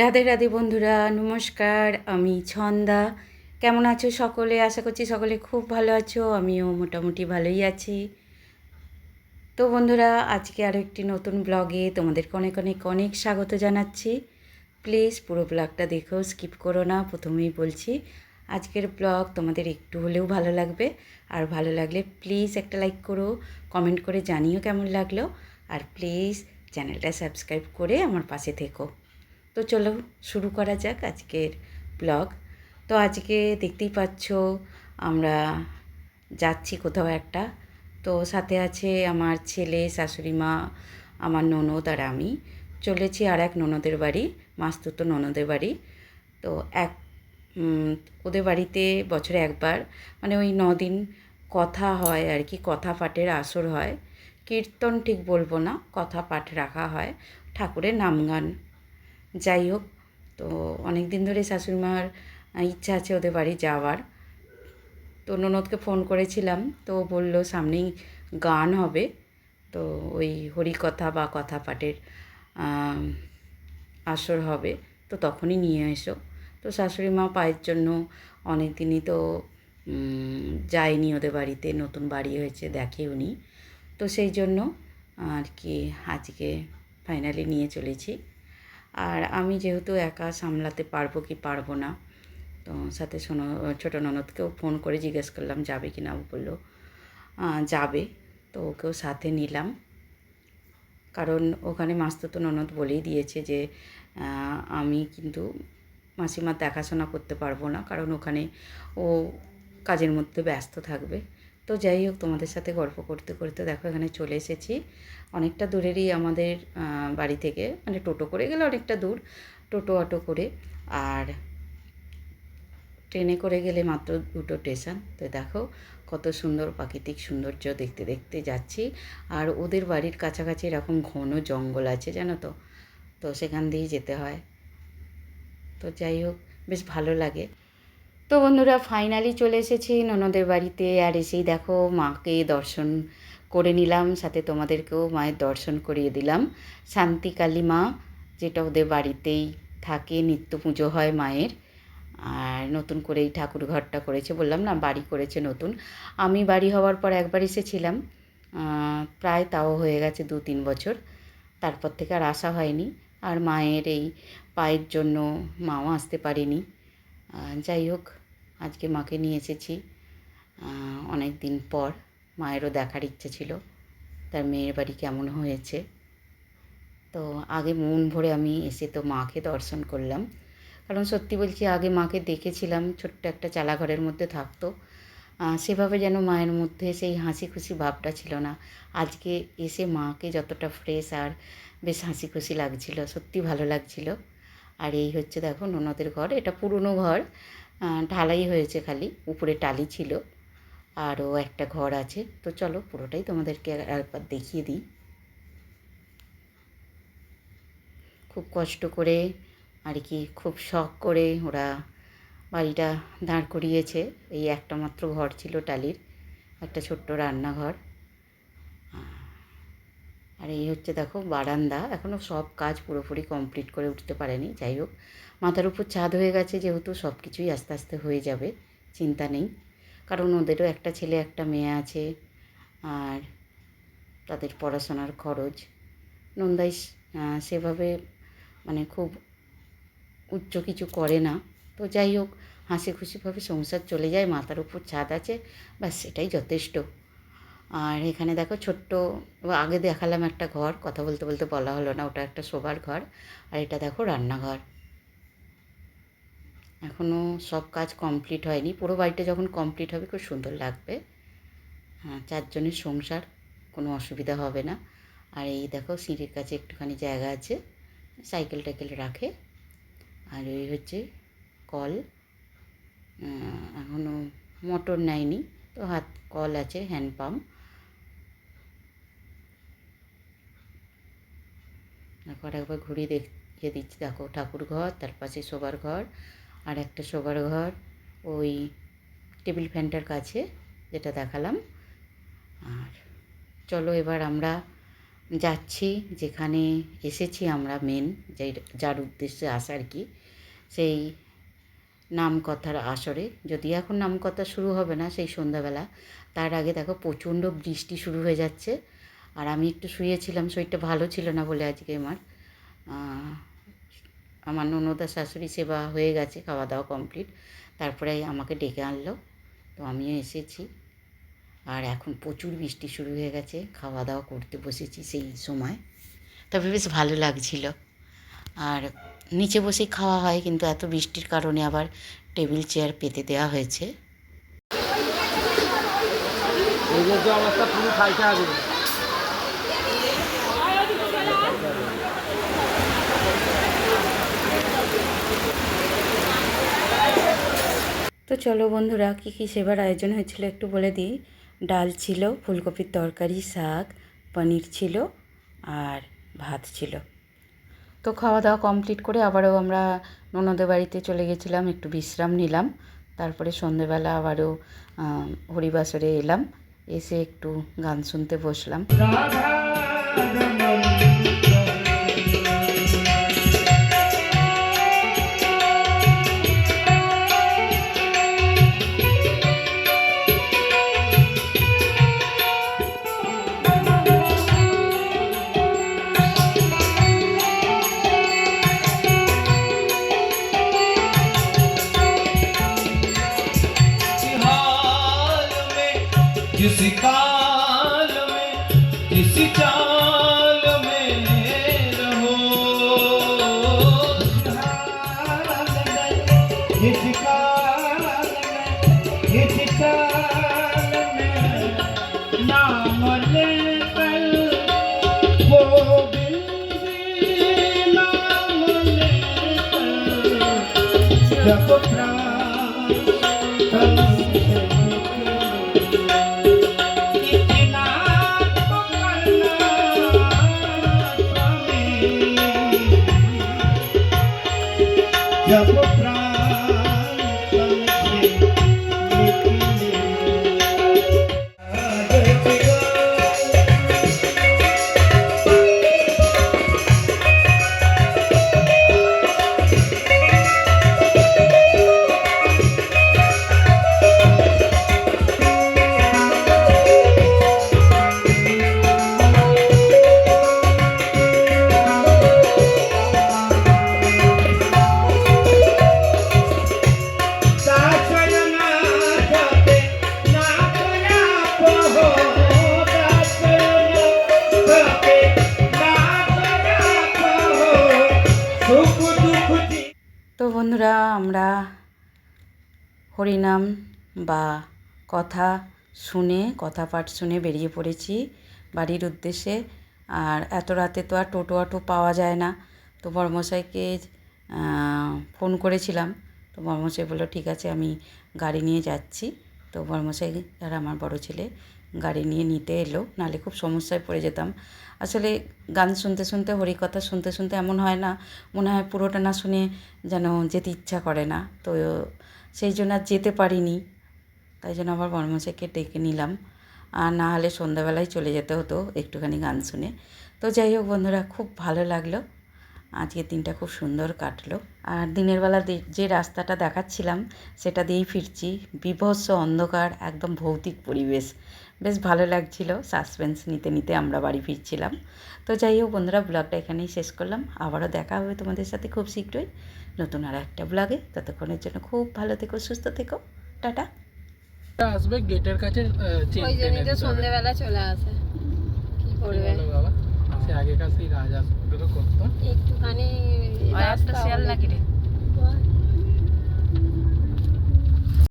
রাধে রাধে বন্ধুরা, নমস্কার, আমি ছন্দা। কেমন আছো সকলে? আশা করছি সকলে খুব ভালো আছো, আমিও মোটামুটি ভালোই আছি। তো বন্ধুরা, আজকে আরও একটি নতুন ব্লগে তোমাদেরকে অনেক অনেক অনেক স্বাগত জানাচ্ছি। প্লিজ পুরো ব্লগটা দেখো স্কিপ করো না, প্রথমেই বলছি, আজকের ব্লগ তোমাদের একটু হলেও ভালো লাগবে। আর ভালো লাগলে প্লিজ একটা লাইক করো কমেন্ট করে জানিও কেমন লাগল। আর প্লিজ চ্যানেলটা সাবস্ক্রাইব করে আমার পাশে থেকো। তো চলো শুরু করা যাক আজকের ব্লগ। তো আজকে দেখতেই পাচ্ছ আমরা যাচ্ছি কোথাও একটা। তো সাথে আছে আমার ছেলে, শাশুড়ি মা, আমার ননদ আর আমি। চলেছি আর এক ননদের বাড়ি, মাস্তুতো ননদের বাড়ি। তো এক ওদের বাড়িতে বছরে একবার মানে ওই দিন কথা হয় আর কি, কথা পাঠের আসর হয়। কীর্তন ঠিক বলব না, কথা পাঠ রাখা হয়। ঠাকুরের নাম গান যাই হোক, তো অনেক দিন ধরে শাশুড়িমার ইচ্ছা আছে ওদের বাড়ি যাওয়ার। তো ননদকে ফোন করেছিলাম, তো বলল সামনেই গান হবে। তো ওই হরিকথা বা কথা পাঠের আসর হবে, তো তখনই নিয়ে এসো। তো শাশুড়ি মা পায়ের জন্য অনেক দিনই তো যায়নি ওদের বাড়িতে, নতুন বাড়ি হয়েছে, দেখে উনি। তো সেই জন্য আর কি আজকে ফাইনালি নিয়ে চলেছি। আর আমি যেহেতু একা সামলাতে পারব কি পারব না, তো সাথে শোনো, ছোটো ননদকেও ফোন করে জিজ্ঞেস করলাম, যাবে কি না? বলল যাবে। তো ওকেও সাথে নিলাম। কারণ ওখানে মাস্তুতো ননদ বলেই দিয়েছে যে আমি কিন্তু মাসিমার দেখাশোনা করতে পারব না, কারণ ওখানে ও কাজের মধ্যে ব্যস্ত থাকবে। তো যাই হোক, তোমাদের সাথে গল্প করতে করতে দেখো এখানে চলে এসেছি। অনেকটা দূরেরই আমাদের বাড়ি থেকে মানে টোটো করে গেলে অনেকটা দূর, টোটো অটো করে। আর ট্রেনে করে গেলে মাত্র দুটো স্টেশন। তো দেখো কত সুন্দর প্রাকৃতিক সৌন্দর্য দেখতে দেখতে যাচ্ছি। আর ওদের বাড়ির কাছাকাছি এরকম ঘন জঙ্গল আছে, জানো তো? তো সেখান দিয়েই যেতে হয়। তো যাই হোক, বেশ ভালো লাগে। তো বন্ধুরা ফাইনালি চলে এসেছি ননদের বাড়িতে আর এসেই দেখো মাকে দর্শন করে নিলাম, সাথে তোমাদেরকেও মায়ের দর্শন করিয়ে দিলাম। শান্তিকালী মা, যেটা ওদের বাড়িতেই থাকে, নিত্য পুজো হয় মায়ের। আর নতুন করে এই ঠাকুর ঘরটা করেছে, বললাম না বাড়ি করেছে নতুন। আমি বাড়ি হওয়ার পর একবার এসেছিলাম প্রায় তাও হয়ে গেছে দু তিন বছর। তারপর থেকে আর আসা হয়নি। আর মায়ের এই পায়ের জন্য মাও আসতে পারেনি। যাই হোক আজকে মাকে নিয়ে এসেছি। অনেক দিন পর মায়েরও দেখার ইচ্ছে ছিল। তার মেয়ের বাড়ি কেমন হয়েছে? তো আগে মন ভরে আমি এসে তো মাকে দর্শন করলাম। কারণ সত্যি বলছি, আগে মাকে দেখেছিলাম, ছোট্ট একটা চালাঘরের মধ্যে থাকতো। সেভাবে যেন মায়ের মধ্যে সেই হাসি খুশি ভাবটা ছিল না। আজকে এসে মাকে যতটা ফ্রেশ আর বেশ হাসি খুশি লাগছিল, সত্যি ভালো লাগছিল। আর এই হচ্ছে দেখো ননদের ঘর, এটা পুরনো ঘর। ঢালাই হয়েছে খালি, উপরে টালি ছিল, আরও একটা ঘর আছে। তো চলো, পুরোটাই তোমাদেরকে একবার দেখিয়ে দিই। খুব কষ্ট করে, আর কি, খুব শখ করে ওরা বাড়িটা দাঁড় করিয়েছে। এই একটা মাত্র ঘর ছিল টালির, একটা ছোট্ট রান্নাঘর। আর এই হচ্ছে দেখো বারান্দা। এখনও সব কাজ পুরোপুরি কমপ্লিট করে উঠতে পারেনি, যাই হোক। মাথার উপর ছাদ হয়ে গেছে যেহেতু সব কিছুই আস্তে আস্তে হয়ে যাবে, চিন্তা নেই। কারণ ওদেরও একটা ছেলে, একটা মেয়ে আছে, আর তাদের পড়াশোনার খরচ। নন্দাই সেভাবে মানে খুব উচ্চ কিছু করে না। তো যাই হোক হাসি খুশিভাবে সংসার চলে যায়, মাথার উপর ছাদ আছে, ব্যাস, সেটাই যথেষ্ট। আর এখানে দেখো ছোট্ট আগে দেখালাম একটা ঘর, কথা বলতে বলতে বলা হলো না, ওটা একটা শোবার ঘর, আর এটা দেখো রান্নাঘর। এখনও সব কাজ কমপ্লিট হয়নি, পুরো বাড়িটা যখন কমপ্লিট হবে খুব সুন্দর লাগবে। হ্যাঁ চারজনের সংসার, কোনো অসুবিধা হবে না। আর এই দেখো সিঁড়ির কাছে একটুখানি জায়গা আছে, সাইকেল টাইকেল রাখে। আর এই হচ্ছে কল এখনও মোটর নেয়নি, তো হাত, কল আছে, হ্যান্ড পাম্প। একবার একবার ঘুরিয়ে দেখিয়ে দিচ্ছি। দেখো, ঠাকুর ঘর, তার পাশে শোবার ঘর, আর একটা শোবার ঘর, ওই টেবিল ফ্যানটার কাছে যেটা দেখালাম। আর চলো এবার আমরা যাচ্ছি যেখানে এসেছি আমরা মেন যে যার উদ্দেশ্যে আসা আর কি, সেই নামকথার আসরে। যদি এখন নামকথা শুরু হবে না সেই সন্ধ্যাবেলা, তার আগে দেখো প্রচণ্ড বৃষ্টি শুরু হয়ে যাচ্ছে। আর আমি একটু শুয়েছিলাম, শরীরটা ভালো ছিল না বলে আজকে আমার। আমার ননদা শাশুড়ি সেবা হয়ে গেছে, খাওয়া দাওয়া কমপ্লিট। তারপরে আমাকে ডেকে আনলো, তো আমিও এসেছি। আর এখন প্রচুর বৃষ্টি শুরু হয়ে গেছে, খাওয়া দাওয়া করতে বসেছি সেই সময়। তবে বেশ ভালো লাগছিল। আর নিচে বসেই খাওয়া হয়, কিন্তু এত বৃষ্টির কারণে আবার টেবিল চেয়ার পেতে দেওয়া হয়েছে। খাইতে হবে তো চলো বন্ধুরা, কী কী সেবার আয়োজন হয়েছিল একটু বলে দিই। ডাল ছিল, ফুলকপির তরকারি, শাক, পনির ছিল আর ভাত ছিল। তো খাওয়া দাওয়া কমপ্লিট করে আবারও আমরা ননদের বাড়িতে চলে গেছিলাম, একটু বিশ্রাম নিলাম। তারপরে সন্ধেবেলা আবারও হরিবাসরে এলাম, এসে একটু গান শুনতে বসলাম। जिस काल में जिस चाल में रहो। जिस काल में जिस चाल में नाम लेकर गोविंद नाम लेकर जब বন্ধুরা, আমরা হরিনাম বা কথা শুনে, কথা পাঠ শুনে বেরিয়ে পড়েছি বাড়ির উদ্দেশ্যে। আর এত রাতে তো আর টোটো অটো পাওয়া যায় না। তো বর্মশাইকে ফোন করেছিলাম। তো বর্মশাই বলল, ঠিক আছে, আমি গাড়ি নিয়ে যাচ্ছি। তো বর্মশাই আর আমার বড় ছেলে গাড়ি নিয়ে নিতে এলো, নাহলে খুব সমস্যায় পড়ে যেতাম। আসলে গান শুনতে শুনতে, হরিকথা শুনতে শুনতে এমন হয় না, মনে হয় পুরোটা না শুনে যেন যেতে ইচ্ছা করে না। তো সেই জন্য আর যেতে পারিনি, তাই জন্য আবার বর্মশাইকে ডেকে নিলাম। আর না হলে সন্ধ্যাবেলায় চলে যেতে হতো একটুখানি গান শুনে। তো যাই হোক বন্ধুরা, খুব ভালো লাগল। আজকের দিনটা খুব সুন্দর কাটলো। আর দিনের বেলা যে রাস্তাটা দেখাচ্ছিলাম সেটা দিয়েই ফিরছি। বিভৎস অন্ধকার একদম ভৌতিক পরিবেশ। বেশ ভালো লাগছিল সাসপেন্স নিতে নিতে আমরা বাড়ি ফিরছিলাম। তো যাই হোক বন্ধুরা ব্লগটা এখানেই শেষ করলাম। আবারও দেখা হবে তোমাদের সাথে খুব শীঘ্রই নতুন আর একটা ব্লগে ততক্ষণের জন্য খুব ভালো থেকো সুস্থ থেকো। টাটা। আসবে গেটের কাছে। সন্ধ্যেবেলা চলে আসে। কি কি করবে? বাবা? সে আগেকার সেই রাজা করতো। একটুখানি রাস্তা শেয়াল নাকি রে?